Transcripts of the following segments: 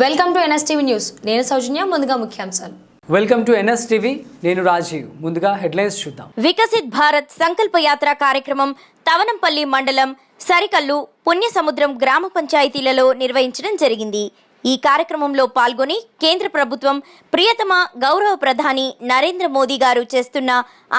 Welcome to NSTV news. నేను సౌజన్య ముందుగా ముఖ్యాంశాలు. వెల్కమ్ టు ఎన్ఎస్ టీవీ నేను రాజీవ్. ముందుగా హెడ్లైన్స్ చూద్దాం. వికసిత్ భారత్ సంకల్ప యాత్ర కార్యక్రమం తవనంపల్లి మండలం సరికల్లు పుణ్యసముద్రం గ్రామ పంచాయతీలలో నిర్వహించడం జరిగింది. ఈ కార్యక్రమంలో పాల్గొని కేంద్ర ప్రభుత్వం ప్రియతమ గౌరవ ప్రధాని నరేంద్ర మోదీ గారు చేస్తున్న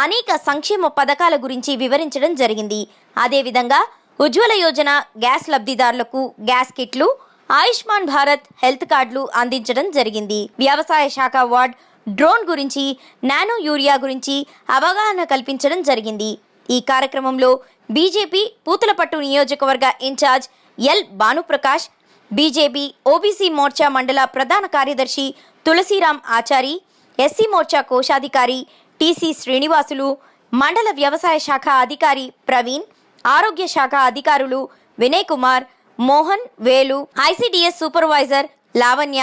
అనేక సంక్షేమ పథకాల గురించి వివరించడం జరిగింది. అదేవిధంగా ఉజ్వల యోజన గ్యాస్ లబ్ధిదారులకు గ్యాస్ కిట్లు ఆయుష్మాన్ భారత్ హెల్త్ కార్డులు అందించడం జరిగింది. వ్యవసాయ శాఖ వార్డ్ డ్రోన్ గురించి నానో యూరియా గురించి అవగాహన కల్పించడం జరిగింది. ఈ కార్యక్రమంలో బీజేపీ పూతలపట్టు నియోజకవర్గ incharge L Bhanuprakash BJP OBC Morcha మండల ప్రధాన కార్యదర్శి తులసిరాం ఆచారి ఎస్సీ మోర్చా కోశాధికారి టీసీ శ్రీనివాసులు మండల వ్యవసాయ శాఖ అధికారి ప్రవీణ్ ఆరోగ్య శాఖ అధికారులు వినయ్ కుమార్ మోహన్ వేలు ఐసిడిఎస్ సూపర్వైజర్ లావణ్య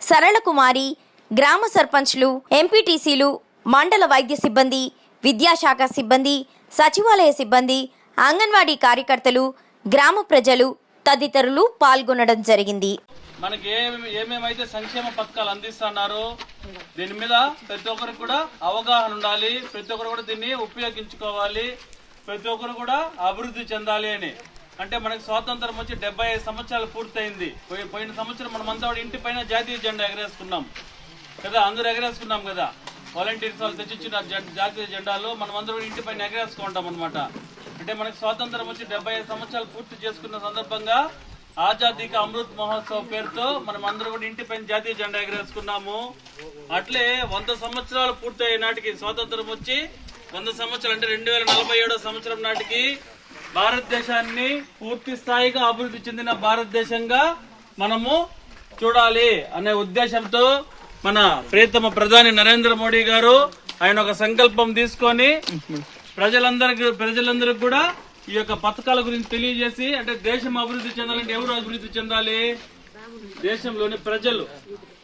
సరళకుమారి గ్రామ సర్పంచ్లు ఎంపీటీసీలు మండల వైద్య సిబ్బంది విద్యాశాఖ సిబ్బంది సచివాలయ సిబ్బంది అంగన్వాడీ కార్యకర్తలు గ్రామ ప్రజలు తదితరులు పాల్గొనడం జరిగింది. మనకి ఏమేమైతే సంక్షేమ పథకాలు అందిస్తున్నారో దీని మీద ప్రతి ఒక్కరికి కూడా అవగాహన ఉండాలి. ప్రతి ఒక్కరు కూడా దీన్ని ఉపయోగించుకోవాలి. ప్రతి ఒక్కరు కూడా అభివృద్ధి చెందాలి అని. అంటే మనకు స్వాతంత్రం వచ్చి డెబ్బై ఐదు సంవత్సరాలు పూర్తయింది. పోయి- పోయిన సంవత్సరం మనమంతా కూడా ఇంటి పైన జాతీయ జెండా ఎగరేసుకున్నాం. కదా అందరూ ఎగరేసుకున్నాం కదా. వాలంటీర్స్ వాళ్ళు తెచ్చిచ్చిన జాతీయ జెండాలు మనం అందరూ ఇంటి పైన ఎగరేసుకుంటాం అనమాట అంటే మనకి స్వాతంత్రం వచ్చి డెబ్బై ఐదు సంవత్సరాలు పూర్తి చేసుకున్న సందర్భంగా ఆజాదీ కా అమృత్ మహోత్సవ్ పేరుతో మనం అందరూ కూడా ఇంటి పైన జాతీయ జెండా ఎగరేసుకున్నాము. అట్లే వంద సంవత్సరాలు పూర్తయ్యే నాటికి స్వాతంత్రం వచ్చి వంద సంవత్సరాలు అంటే రెండు వేల నలభై సంవత్సరం నాటికి భారతదేశాన్ని పూర్తి స్థాయిగా అభివృద్ధి చెందిన భారతదేశంగా మనము చూడాలి అనే ఉద్దేశంతో మన ప్రియతమ ప్రధాని నరేంద్ర మోడీ గారు ఆయన ఒక సంకల్పం తీసుకొని ప్రజలందరికి ప్రజలందరికీ కూడా ఈ యొక్క పథకాల గురించి తెలియజేసి అంటే దేశం అభివృద్ధి చెందాలంటే ఎవరు అభివృద్ధి చెందాలి? దేశంలోని ప్రజలు.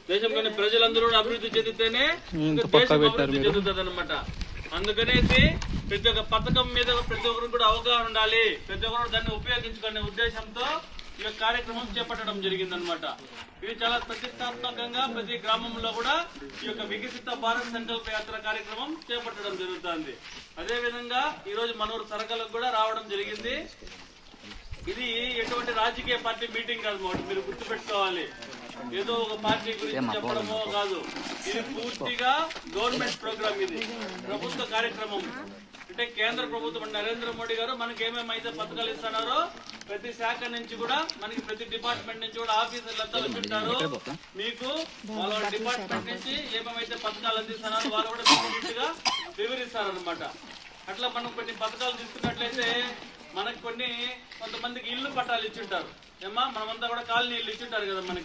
దేశంలోని ప్రజలందరూ అభివృద్ధి చెందితేనే దేశం అభివృద్ధి చెందుతుంది అనమాట అందుకనేసి ప్రతి ఒక్క పథకం మీద ప్రతి ఒక్కరు కూడా అవగాహన ఉండాలి. ప్రతి ఒక్కరు దాన్ని ఉపయోగించుకునే ఉద్దేశంతో ఈ యొక్క కార్యక్రమం చేపట్టడం జరిగింది అనమాట ఇది చాలా ప్రతిష్టాత్మకంగా ప్రతి గ్రామంలో కూడా ఈ యొక్క వికసిత భారత్ సంకల్ప యాత్ర కార్యక్రమం చేపట్టడం జరుగుతుంది. అదే విధంగా ఈ రోజు మనూరు సరకలకు కూడా రావడం జరిగింది. ఇది ఎటువంటి రాజకీయ పార్టీ మీటింగ్ కాదు మీరు మీరు గుర్తుపెట్టుకోవాలి. ఏదో ఒక పార్టీ గురించి చెప్పడమో కాదు. ఇది పూర్తిగా గవర్నమెంట్ ప్రోగ్రామ్ ఇది. ప్రభుత్వ కార్యక్రమం. అంటే కేంద్ర ప్రభుత్వం నరేంద్ర మోడీ గారు మనకి ఏమేమి అయితే పథకాలు ఇస్తున్నారో ప్రతి శాఖ నుంచి కూడా మనకి ప్రతి డిపార్ట్మెంట్ నుంచి కూడా ఆఫీసర్లు అంతా వచ్చింటారు మీకు వాళ్ళ డిపార్ట్మెంట్ నుంచి ఏమేమైతే పథకాలు అందిస్తున్నారో వాళ్ళు కూడా నీట్గా వివరిస్తారనమాట అట్లా మనం కొన్ని పథకాలు తీసుకున్నట్లయితే మనకి కొన్ని కొంతమందికి ఇల్లు పట్టాలు ఇచ్చింటారు ఏమా మనమంతా కూడా కాలనీ ఇల్లు ఇచ్చింటారు కదా మనకి.